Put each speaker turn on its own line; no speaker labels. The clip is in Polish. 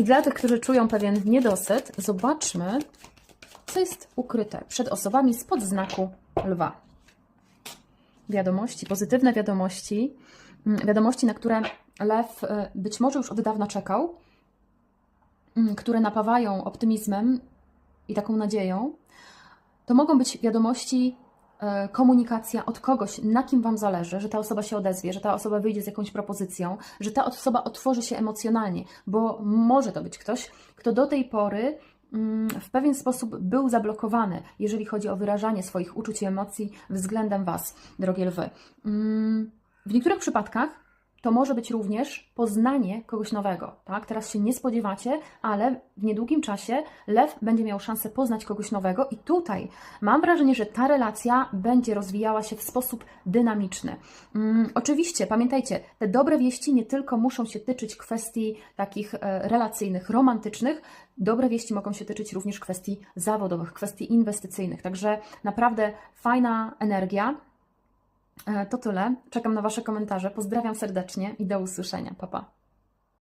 I dla tych, którzy czują pewien niedosyt, zobaczmy, co jest ukryte przed osobami spod znaku lwa. Wiadomości, pozytywne wiadomości, mm, wiadomości, na które lew y, być może już od dawna czekał, mm, które napawają optymizmem i taką nadzieją. To mogą być wiadomości, komunikacja od kogoś, na kim Wam zależy, że ta osoba się odezwie, że ta osoba wyjdzie z jakąś propozycją, że ta osoba otworzy się emocjonalnie, bo może to być ktoś, kto do tej pory mm, w pewien sposób był zablokowany, jeżeli chodzi o wyrażanie swoich uczuć i emocji względem Was, drogie lwy. Mm, W niektórych przypadkach to może być również poznanie kogoś nowego. Tak? Teraz się nie spodziewacie, ale w niedługim czasie lew będzie miał szansę poznać kogoś nowego, i tutaj mam wrażenie, że ta relacja będzie rozwijała się w sposób dynamiczny. Mm, oczywiście, pamiętajcie, te dobre wieści nie tylko muszą się tyczyć kwestii takich e, relacyjnych, romantycznych, dobre wieści mogą się tyczyć również kwestii zawodowych, kwestii inwestycyjnych. Także naprawdę fajna energia. E, To tyle. Czekam na Wasze komentarze. Pozdrawiam serdecznie i do usłyszenia. Pa, pa.